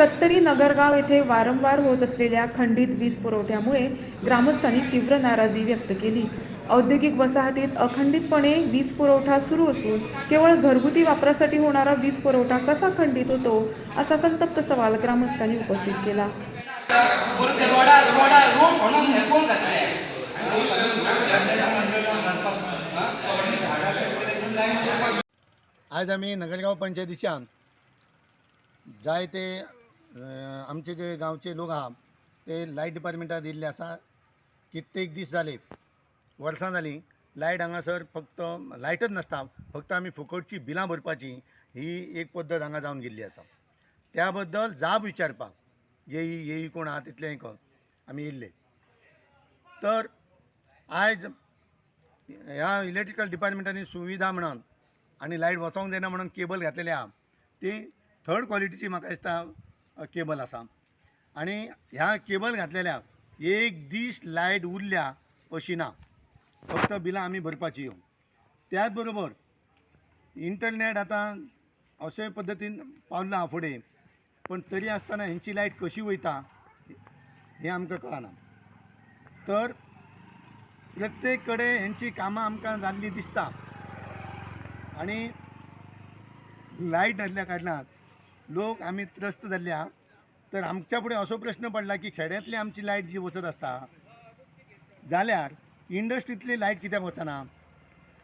सत्तरी नगरगाव येथे वारंवार होत असलेल्या खंडित वीज पुरवठ्यामुळे ग्रामस्थांनी तीव्र नाराजी व्यक्त केली. औद्योगिक वसाहतीत अखंडितपणे वीज पुरवठा सुरू असून केवळ घरगुती वापरासाठी होणारा वीज पुरवठा कसा खंडित होतो असा संतप्त सवाल ग्रामस्थांनी उपस्थित केला. आज आम्ही नगरगाव पंचायतीच्या जायते आमचे जे गांवचे लोक आहा ते लायट डिपार्टमेंटात येयल्ले आसा कित्येक दीस जाले वर्सां जालीं लायट हांगासर फक्त लायटच नासता फक्त आमी फुकटची बिलां भरपाची ही एक पद्दत हांगा जावन गेल्ली आसा त्या बद्दल जाब विचारपाक येई येई कोण आहा तितले एक आमी येयल्ले तर आयज ह्या इलेक्ट्रिकल डिपार्टमेंटांनी सुविधा म्हणून आनी लायट वचोंक जायना म्हणून केबल घातलेली आहा ती थर्ड क्वॉलिटीची म्हाका दिसता केबल आसा आनी ह्या केबल घातलेल्या एक दीस लायट उरल्या अशी ना फक्त बिलां आमी भरपाची ह्यो त्याच बरोबर इंटरनेट आतां अशे पद्दतीन पावला फुडें पण तरी आसतना हेंची लायट कशी वयता हें आमकां कळना. तर प्रत्येक कडेन हेंची कामां आमकां जाल्ली दिसता आनी लायट नासल्या कारणान लोक आमी त्रस्त जाल्ले आहा तर आमच्या फुडें असो प्रश्न पडला की खेड्यांतली आमची लायट जी वचत आसता जाल्यार इंडस्ट्रींतली लायट कित्याक वचना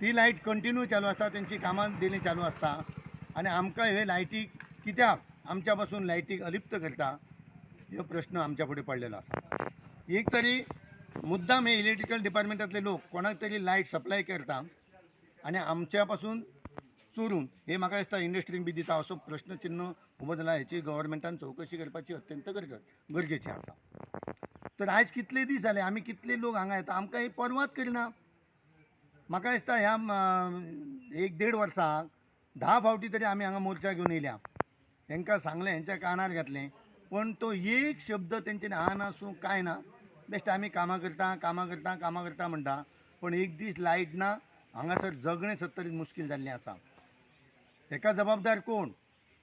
ती लायट कंटिन्यू चालू आसता तेंची कामां डेली चालू आसता आनी आमकां हे लायटीक कित्याक आमच्या पासून लायटीक अलिप्त करता हो प्रश्न आमच्या फुडें पडलेलो आसा एक तरी मुद्दाम हे इलेक्ट्रिकल डिपार्टमेंटातले लोक कोणाक तरी लायट सप्लाय करता आनी आमच्या पासून चोरून हे म्हाका दिसता इंडस्ट्रीन बी दिता असो प्रश्नचिन्ह उबो जाला हेची गव्हर्मेंटान चवकशी करपाची अत्यंत गरज गरजेची आसा. तर आयज कितले दीस जाले आमी कितले लोक हांगा येता? आमकां ही पर्वात करिना म्हाका दिसता ह्या एक देड वर्साक धा फावटी तरी आमी हांगा मोर्चा घेवन येयल्या. हेंकां सांगलें हेंच्या कानार घातलें. पण तो एक शब्द तेंच्यानी हा ना सू कांय ना. बेश्ट आमी कामां करता कामां करता कामां करता म्हणटा. पण एक दीस लायट ना हांगासर जगणें सत्तरीत मुश्कील जाल्लें आसा. हेका जबाबदार कोण?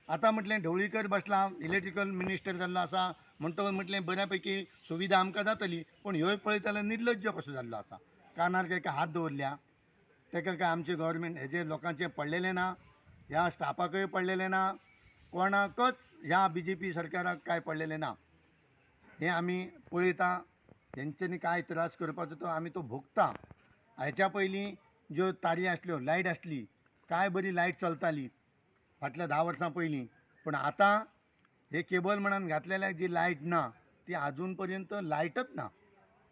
आतां म्हटलें ढवळीकर बसला इलेक्ट्रिकल मिनिस्टर जाल्लो आसा म्हणटकच म्हटलें बऱ्या पैकी सुविधा आमकां जातली पूण ह्योय पळयता जाल्यार निर्लज्ज कसो जाल्लो आसा कानार काय हात दवरल्या. तेका काय आमचे गव्हर्मेंट हेजे लोकांचे पडलेलें ना ह्या स्टाफाकय पडलेले ना कोणाकच ह्या बी जे पी सरकाराक काय पडलेलें ना. हे आमी पळयता. तेंच्यांनी काय त्रास करपाचो तो आमी तो भोगता. हाच्या पयलीं ज्यो तारी आसल्यो लायट आसली काय बरी लायट चलताली फाटल्या धा वर्सां पयलीं पण आतां हे केबल म्हणून घातलेल्या जी लायट ना ती आजून पर्यंत लायटच ना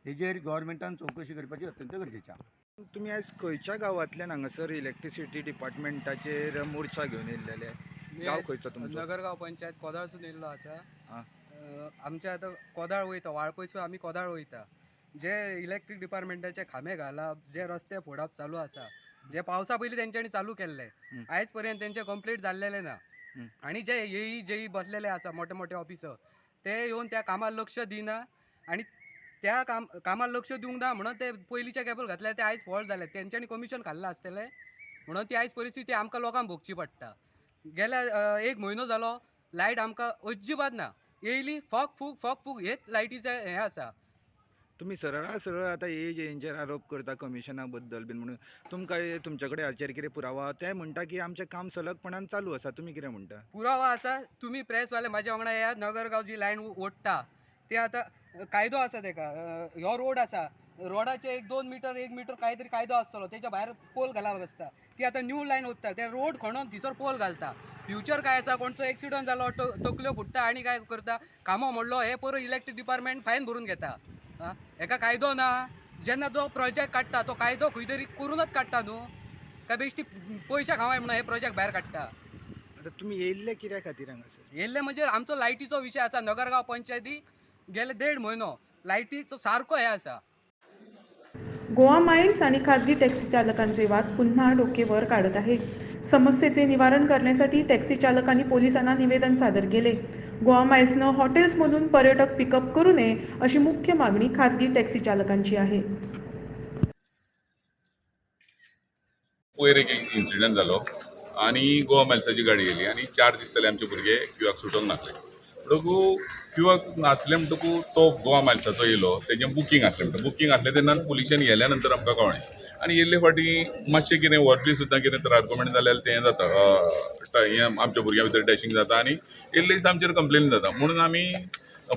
हेजेर गव्हर्मेंटान चवकशी करपाची अत्यंत गरजेची आसा तुमी आयज खंयच्या गांवांतल्यान हांगासर इलेक्ट्रिसिटी डिपार्टमेंटाचेर मोर्चा घेवन येयलेले मी गांव खंयचो तुमचो? नगरगाव पंचायत कोदाळसून येयल्लो आसा. आमच्या आतां कोदाळ वयता वाळपयसून आमी कोदाळ वयता. जे इलेक्ट्रीक डिपार्टमेंटाचे खांबे घालप जे रस्ते फोडप चालू आसा जे पावसा पयलीं तेंच्यांनी चालू केल्ले. आयज पर्यंत तेंचे कंप्लीट जाल्लेले ना. आनी जे येई जेई बसलेले आसा मोठे मोठे ऑफिसर ते येवन त्या कामार लक्ष दिना आनी त्या काम कामार लक्ष दिवंक ना म्हणून ते पयलींचे केबल घातले ते आयज फॉल्ट जाले तेंच्यांनी कमिशन खाल्लें आसतलें म्हणून ती आयज परिस्थिती आमकां लोकांक भोगची पडटा गेल्या एक म्हयनो जालो लायट आमकां अजिबात ना येयली फक फूक फक फूक हेच लायटीचे हें आसा तुमी सरळ सरळ आतां हे जे हेंचेर आरोप करता कमिशना बद्दल बीन म्हणून तुमकां तुमचे कडेन हाचेर कितें पुरावा? ते म्हणटा की आमचें काम सलगपणान चालू आसा तुमी कितें म्हणटा पुरावा आसा तुमी प्रेसवाले म्हाज्या वांगडा ह्या नगरगांव जी लायन ओडटा ते आतां कायदो आसा तेका हो रोड आसा रोडाचे एक दोन मिटर एक मिटर काय तरी कायदो आसतलो तेच्या भायर पोल घालप आसता ती आतां न्यू लायन ओडटा ते रोड खणून थिसर पोल घालता. फ्युचर काय आसा कोणचो एक्सिडंट जालो तकल्यो फुट्टा आनी काय करता? कामो मोडलो हे पयर इलेक्ट्रीक डिपार्टमेंट फायन भरून घेता. हेका कायदो ना जेन्ना जो प्रोजेक्ट काडटा तो कायदो खंय तरी करूनच काडटा न्हू. काय बेश्टी पयशे खावाय म्हणून हे प्रोजेक्ट भायर काडटा आतां तुमी येयल्ले कित्या खातीर हांगासर. येयल्ले म्हणजे आमचो लायटीचो विशय आसा नगरगांव पंचायतीक गेले देड म्हयनो लायटीचो सारको हे आसा. गोवा माइल्स आणि खाजगी टॅक्सी चालकांचे वाद पुन्हा डोके वर काढत आहे. समस्येचे निवारण करण्यासाठी टॅक्सी चालकांनी पोलिसांना निवेदन सादर केले. गोवा माइल्सनं हॉटेल्समधून पर्यटक पिकअप करू नये अशी मुख्य मागणी खाजगी टॅक्सी चालकांची आहे. वयर एक इन्सिडंट जालो आनी गोवा मायल्साची गाडी गेली आनी चार दीस जाले आमचे भुरगे क्युआक सुटोंक नासले म्हणटकू क्युआक नासले म्हणटकू तो गोवा मायल्साचो येयलो तेजें बुकींग आसलें म्हणटा बुकींग आसलें तेन्ना पुलिशेन गेल्या नंतर आमकां कळ्ळें आनी येल्ले फाटी मातशें कितें व्हरली सुद्दां कितें तर आर्ग्युमेंट जाल्यार तें जाता. हें आमच्या भुरग्यां भितर डॅशिंग जाता आनी येयल्ले दिसा आमचेर कंप्लेन जाता. म्हणून आमी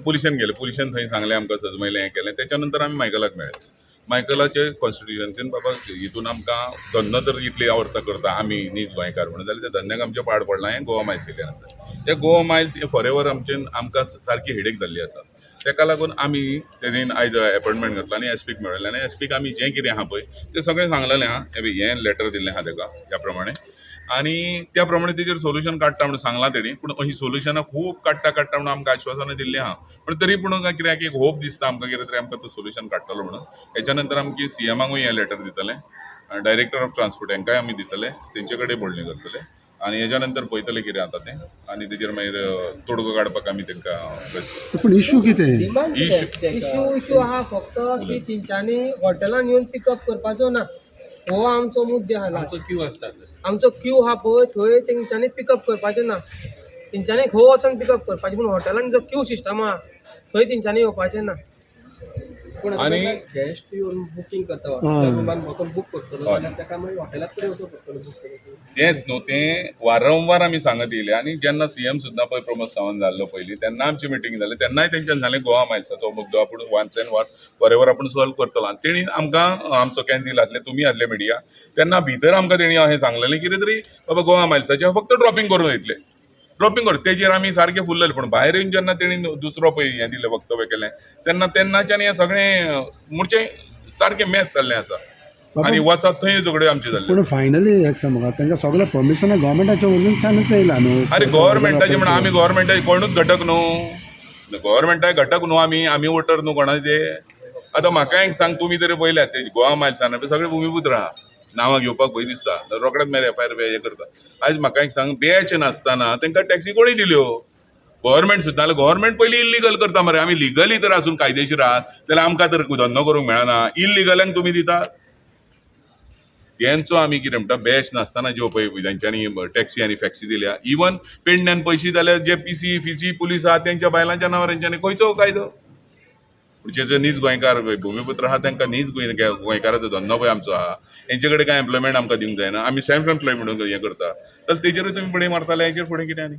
पुलिशेन गेले पुलिशेन थंय सांगलें आमकां सजमयलें हें केलें. तेच्या नंतर आमी मायकलाक मेळ्ळे. मायकलाचे कॉन्स्टिट्युशन्सीन बाबा हितून आमकां धंदो तर इतली वर्सां करता. आमी नीज गोंयकार म्हणून. जाल्यार त्या धंद्याक आमचें पाड पडलां. हें गोवा मायल्स केल्या नंतर ते गोवा मायल्स हे फॉर एवर आमचे आमकां सारकी हेडेक जाल्ली आसा. तेका लागून आमी तेणीन आयज एपॉयंटमेंट घातला आनी एसपीक मेळयलें. आनी एसपीक आमी जें कितें आहा पळय तें सगळें सांगलेलें आहा बी हें लेटर दिल्लें आहा तेका त्या प्रमाणे. आनी त्या प्रमाणे तेजेर सोल्युशन काडटा म्हणून सांगलां तेणी पूण अशीं सोल्युशनां खूब काडटा काडटा म्हणून आमकां आश्वासनां दिल्लीं आहा. पूण तरी पूण कित्याक एक होप दिसता आमकां कितें तरी आमकां तो सोल्युशन काडटलो म्हणून हेच्या नंतर आमची सी एमाकूय हें लेटर दितलें. डायरेक्टर ऑफ ट्रान्सपोर्ट हांकांय आमी दितले. तेंचे कडेन भोडणी करतले. आनी हेच्या नंतर पळयतले कितें जाता तें आनी तेजेर मागीर तोडगो काडपाक आमी तांकां प्रयत्न पूण इश्यू कितें इश्यू इश्यू इश्यू आहा? फक्त की तेंच्यांनी हॉटेलान येवन पिकअप करपाचो ना. हो आमचो मुद्दे आहा आमचो क्यू आसता आमचो क्यू आहा पळय थंय तेंच्यांनी पिकअप करपाचें ना. तेंच्यांनी खंय वचोन पिकअप करपाचें पूण हॉटेलान जो क्यू सिस्टम आहा थंय तेंच्यांनी येवपाचें ना. बुकींग बूक करपाक तेंच न्हू तें वारंवार आमी सांगत येयले आनी जेन्ना सी एम सुद्दां पळय प्रमोद सावंत जाल्लो पयलीं तेन्ना आमची मिटींग जाली तेन्नाय तेंच्यान सांगलें गोवा मायल्साचो मुद्दो आपूण वन्स एंड वर फॉर एवर आपूण सॉल्व करतलो आनी तेणी आमकां आमचो कॅन्सील आसले तुमी आसले मिडिया तेन्ना भितर आमकां तेणी अशें सांगलेलें कितें तरी बाबा गोवा मायल्साचें फक्त ड्रॉपिंग करून वयतले ड्रॉपिंग कर तेजेर आमी सारके फुल्लले पूण भायर येवन जेन्ना तेणी दुसरो पळय हें दिलें वक्तव्य केलें तेन्ना तेन्नाच्यान हें सगळें अ, मुर्चें सारकें मॅच जाल्लें आसा आनी वचत थंय झगड्यो आमची जाल्ले पूण फायनली एक सांग म्हाका तांकां सगळें परमिशनां गोवोरमेंटाच्या वयल्यानच्यानच येयला न्हू अरे गव्हर्मेंटाचे म्हणून आमी गव्हर्मेंटाचे कोणूच घटक न्हू. गव्हर्मेंटाचे घटक न्हू आमी आमी वोटर न्हू कोणाचे? आतां म्हाका एक सांग तुमी तरी पयल्यात ते गोवा मायल्सान पळय सगळे भुमीपूत्र आहा नांवां घेवपाक भंय दिसता. रोखडेच मागीर एफ आय आर हे करता. आयज म्हाका एक सांग बॅच नासतना तांकां टॅक्सी कोणी दिल्यो? गव्हर्मेंट सुद्दां गव्हर्मेंट पयलीं इल्लीगल करता मरे आमी लिगली तर आसून कायदेशीर आहात. जाल्यार आमकां तर धंदो करूंक मेळना. इल्लिगलांक तुमी दितात तेंचो आमी कितें म्हणटा बॅश नासतना ज्यो पळय तेंच्यांनी टॅक्सी आनी फॅक्सी दिल्या. इवन पेडण्यान पयशे जाल्यार जे पी सी फीसी पुलीस आहा तेंच्या बायलांच्या नांवार तेंच्यांनी खंयचो कायदो? म्हणजे जे नीज गोंयकार भुमीपुत्र आहा तांकां नीज गोंय गोंयकाराचो धंदो पळय आमचो आहा तेंचे कडेन कांय एम्प्लॉयमेंट आमकां दिवंक जायना. आमी सेल्फ एम्प्लॉय म्हणून हें करता. जाल्यार तेजेरूय तुमी फुडें मारताले हेजेर फुडें कितें आनी?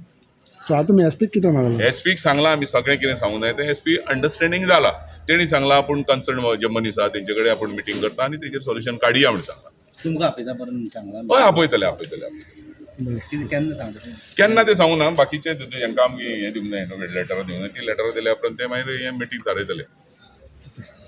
सो आतां एसपीक कितें मागला एसपीक सांगलां आमी सगळें कितें सांगूं जाय तें एसपी अंडरस्टँडींग जाला तेणी सांगलां आपूण कन्सर्न जे मनीस आहा तेंचे कडेन आपूण मिटींग करता आनी तेजेर सोल्युशन काडया म्हणून सांगलां. तुमकां आपयता परत सांगला. हय आपयतले आपयतले केन्ना सांगता तुमी? केन्ना ते सांगू ना बाकीचे हांकां आमगे हें दिवंक जाय न्हू लेटर दिवंक जाय ती लेटर दिल्या उपरांत ते मागीर हें मिटींग थारयतले.